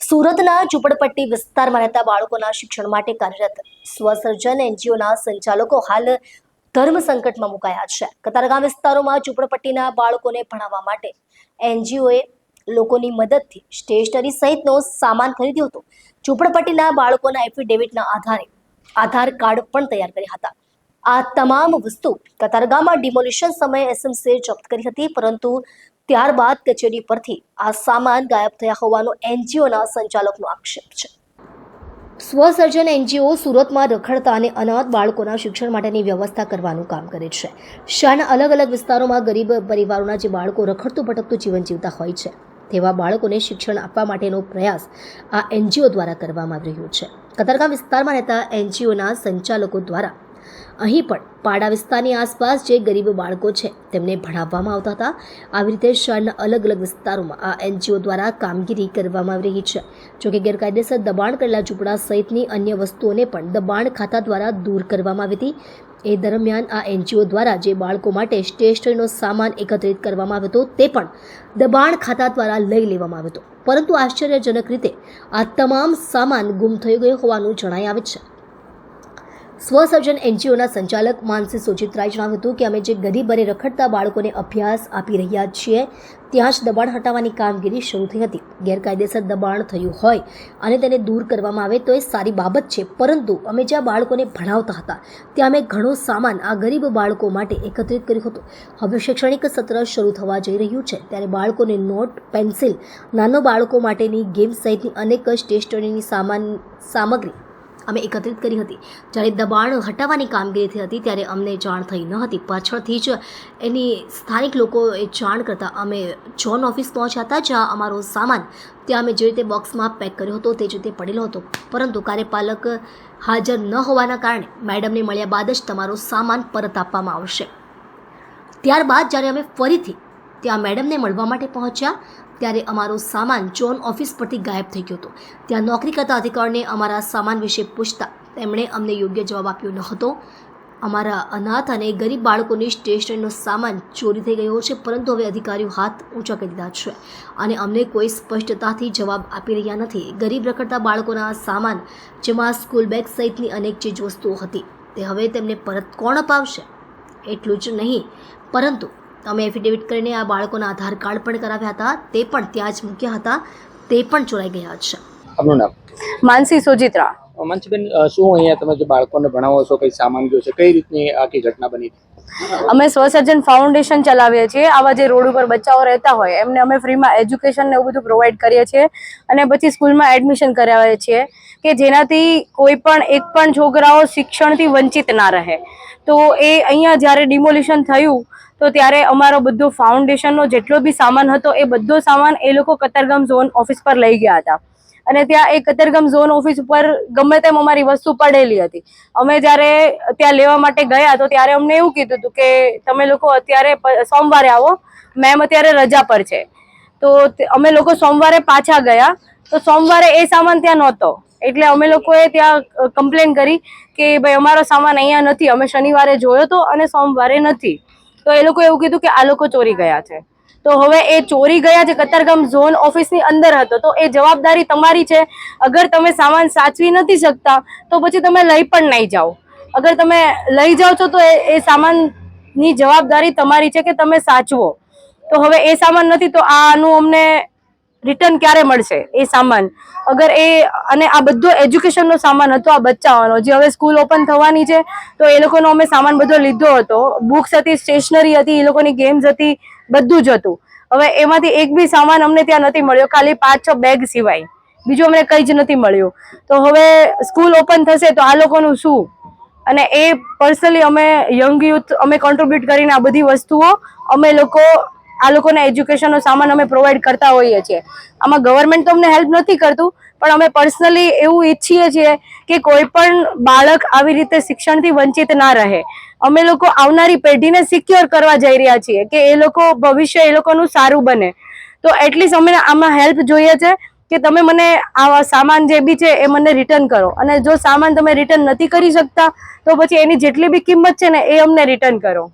સુરતના ઝૂંપડપટ્ટી વિસ્તારમાં રહેતા બાળકોના શિક્ષણ માટે કાર્યરત સ્વસર્જન એનજીઓના સંચાલકો હાલ ધર્મ સંકટમાં મુકાયા છે. કતારગામ વિસ્તારોમાં ઝુંપડપટ્ટીના બાળકોને ભણાવવા માટે એનજીઓએ લોકોની મદદથી સ્ટેશનરી સહિતનો સામાન ખરીદ્યો હતો. ઝુંપડપટ્ટીના બાળકોના એફિડેવિટના આધારે આધાર કાર્ડ પણ તૈયાર કર્યા હતા. આ તમામ વસ્તુ કતારગામમાં ડિમોલિશન સમયે એસએમસીએ જપ્ત કરી હતી, પરંતુ ત્યારબાદ કચેરી પરથી આ સામાન ગાયબ થયા હોવાનો એનજીઓના સંચાલકનો આક્ષેપ છે. સ્વસર્જન એનજીઓ સુરતમાં રખડતા અને અનાથ બાળકોના શિક્ષણ માટેની વ્યવસ્થા કરવાનું કામ કરે છે. શહેરના અલગ અલગ વિસ્તારોમાં ગરીબ પરિવારોના જે બાળકો રખડતું ભટકતું જીવન જીવતા હોય છે, તેવા બાળકોને શિક્ષણ આપવા માટેનો પ્રયાસ આ એનજીઓ દ્વારા કરવામાં આવી રહ્યો છે. કતારગામ વિસ્તારમાં રહેતા એનજીઓના સંચાલકો દ્વારા અહીં પણ પાડા વિસ્તારની આસપાસ જે ગરીબ બાળકો છે, તેમને ભણાવવામાં આવતા હતા. આવી રીતે શહેરના અલગ અલગ વિસ્તારોમાં આ એનજીઓ દ્વારા કામગીરી કરવામાં આવી રહી છે. જોકે ગેરકાયદેસર દબાણ કરેલા ઝૂંપડા સહિતની અન્ય વસ્તુઓને પણ દબાણ ખાતા દ્વારા દૂર કરવામાં આવી હતી. એ દરમિયાન આ એનજીઓ દ્વારા જે બાળકો માટે સ્ટેશનરીનો સામાન એકત્રિત કરવામાં આવ્યો હતો, તે પણ દબાણ ખાતા દ્વારા લઈ લેવામાં આવ્યો હતો. પરંતુ આશ્ચર્યજનક રીતે આ તમામ સામાન ગુમ થઈ ગયો હોવાનું જણાઈ આવે છે. સ્વસર્જન એનજીઓના સંચાલક માનસી સુચિત્રાએ જણાવ્યું હતું કે અમે જે ગરીબ અને રખડતા બાળકોને અભ્યાસ આપી રહ્યા છીએ, ત્યાં જ દબાણ હટાવવાની કામગીરી શરૂ થઈ હતી. ગેરકાયદેસર દબાણ થયું હોય અને તેને દૂર કરવામાં આવે તો એ સારી બાબત છે, પરંતુ અમે જ્યાં બાળકોને ભણાવતા હતા, ત્યાં અમે ઘણો સામાન આ ગરીબ બાળકો માટે એકત્રિત કર્યો હતો. હવે શૈક્ષણિક સત્ર શરૂ થવા જઈ રહ્યું છે, ત્યારે બાળકોને નોટ, પેન્સિલ, નાનો બાળકો માટેની ગેમ સહિતની અનેક સ્ટેશનરીની સામાન સામગ્રી અમે એકત્રિત કરી હતી. જ્યારે દબાણ હટાવવાની કામગીરી થઈ હતી, ત્યારે અમને જાણ થઈ ન હતી. પાછળથી જ એની સ્થાનિક લોકોએ જાણ કરતાં અમે જોન ઓફિસ પહોંચ્યા હતા, જ્યાં અમારો સામાન ત્યાં અમે જે રીતે બોક્સમાં પેક કર્યો હતો તે જ રીતે પડેલો હતો. પરંતુ કાર્યપાલક હાજર ન હોવાના કારણે મેડમને મળ્યા બાદ જ તમારો સામાન પરત આપવામાં આવશે. ત્યારબાદ જ્યારે અમે ફરીથી ત્યાં મેડમને મળવા માટે પહોંચ્યા ત્યારે અમારો સામાન જોન ઓફિસ પરથી ગાયબ થઈ ગયો હતો. ત્યાં નોકરી કરતા અધિકારીને અમારા સામાન વિશે પૂછતા તેમણે અમને યોગ્ય જવાબ આપ્યો ન હતો. અમારા અનાથ અને ગરીબ બાળકોની સ્ટેશનરીનો સામાન ચોરી થઈ ગયો છે, પરંતુ હવે અધિકારીઓ હાથ ઊંચા કરી દીધા છે અને અમને કોઈ સ્પષ્ટતાથી જવાબ આપી રહ્યા નથી. ગરીબ રખડતા બાળકોના સામાન, જેમાં સ્કૂલ બેગ સહિતની અનેક ચીજ વસ્તુઓ હતી, તે હવે તેમને પરત કોણ અપાવશે? એટલું જ નહીં, પરંતુ અમે એફિડેવિટ કરીને આ બાળકોના આધાર કાર્ડ પણ કરાવ્યા હતા. તે પણ ત્યાં જ મૂક્યા હતા. તે પણ ચોરાઈ ગયા છે. આપનું નામ? માનસી સોજિત્રા. માનસીબેન શું અહીંયા તમે જે બાળકોને ભણાવો છો કઈ સામાન ગયો છે કઈ રીતની આખી ઘટના બની? અમે સ્વસર્જન ફાઉન્ડેશન ચલાવીએ છીએ. આવા જે રોડ ઉપર બચ્ચાઓ રહેતા હોય, એમને અમે ફ્રીમાં એજ્યુકેશન ને એવું બધું પ્રોવાઈડ કરીએ છીએ અને પછી સ્કૂલમાં એડમિશન કરાવીએ છીએ કે જેનાથી કોઈ પણ, એક પણ છોકરાઓ શિક્ષણથી વંચિત ના રહે. તો એ અહીંયા જ્યારે ડિમોલિશન થયું, તો ત્યારે અમારો બધો ફાઉન્ડેશનનો જેટલો બી સામાન હતો, એ બધો સામાન એ લોકો કતારગામ ઝોન ઓફિસ પર લઈ ગયા હતા. અને ત્યાં એક કતારગામ ઝોન ઓફિસ ઉપર ગમે તેમ અમારી વસ્તુ પડેલી હતી. અમે જ્યારે ત્યાં લેવા માટે ગયા તો ત્યારે અમને એવું કીધું હતું કે તમે લોકો અત્યારે સોમવારે આવો. મેમ અત્યારે રજા પર છે. તો અમે લોકો સોમવારે પાછા ગયા. તો સોમવારે એ સામાન ત્યાં નહોતો. એટલે અમે લોકોએ ત્યાં કમ્પ્લેન કરી કે ભાઈ અમારો સામાન અહીંયા નથી. અમે શનિવારે જોયો તો અને સોમવારે નથી. તો એ લોકો એવું કીધું કે આ લોકો ચોરી ગયા છે. તો હવે એ ચોરી ગયા જે કતારગામ ઝોન ઓફિસની અંદર હતો. તો એ જવાબદારી તમારી છે. અગર તમે સામાન સાચવી નથી શકતા, તો પછી તમે લઈ પણ નહીં જાઓ. અગર તમે લઈ જાઓ છો, તો એ સામાનની જવાબદારી તમારી છે કે તમે સાચવો. તો હવે એ સામાન નથી, તો આનું અમને રિટર્ન ક્યારે મળશે એ સામાન? અગર એ, અને આ બધો એજ્યુકેશનનો સામાન હતો, આ બચ્ચાઓનો. જે હવે સ્કૂલ ઓપન થવાની છે, તો એ લોકોનો અમે સામાન બધો લીધો હતો. બુક્સ હતી સ્ટેશનરી હતી, એ લોકોની ગેમ્સ હતી, બધું જ હતું. હવે એમાંથી એક બી સામાન અમને ત્યાં નથી મળ્યો, ખાલી પાંચ છ બેગ સિવાય. બીજું અમને કંઈ જ નથી મળ્યું. તો હવે સ્કૂલ ઓપન થશે, તો આ લોકોનું શું? અને એ પર્સનલી અમે યંગ યુથ અમે કોન્ટ્રીબ્યુટ કરીને આ બધી વસ્તુઓ, અમે લોકો આ લોકોને એજ્યુકેશનનો સામાન અમે પ્રોવાઈડ કરતા હોઈએ છીએ. આમાં ગવર્મેન્ટ તો અમને હેલ્પ નથી કરતું, પણ અમે પર્સનલી એવું ઈચ્છીએ છીએ કે કોઈ પણ બાળક આવી રીતે શિક્ષણથી વંચિત ના રહે. અમે લોકો આવનારી પેઢીને સિક્યોર કરવા જઈ રહ્યા છીએ કે એ લોકો ભવિષ્ય એ લોકોનું સારું બને. તો એટલીસ્ટ અમે આમાં હેલ્પ જોઈએ છે કે તમે મને આવા સામાન જે બી છે એ મને રિટર્ન કરો. અને જો સામાન તમે રિટર્ન નથી કરી શકતા, તો પછી એની જેટલી બી કિંમત છે ને એ અમને રિટર્ન કરો.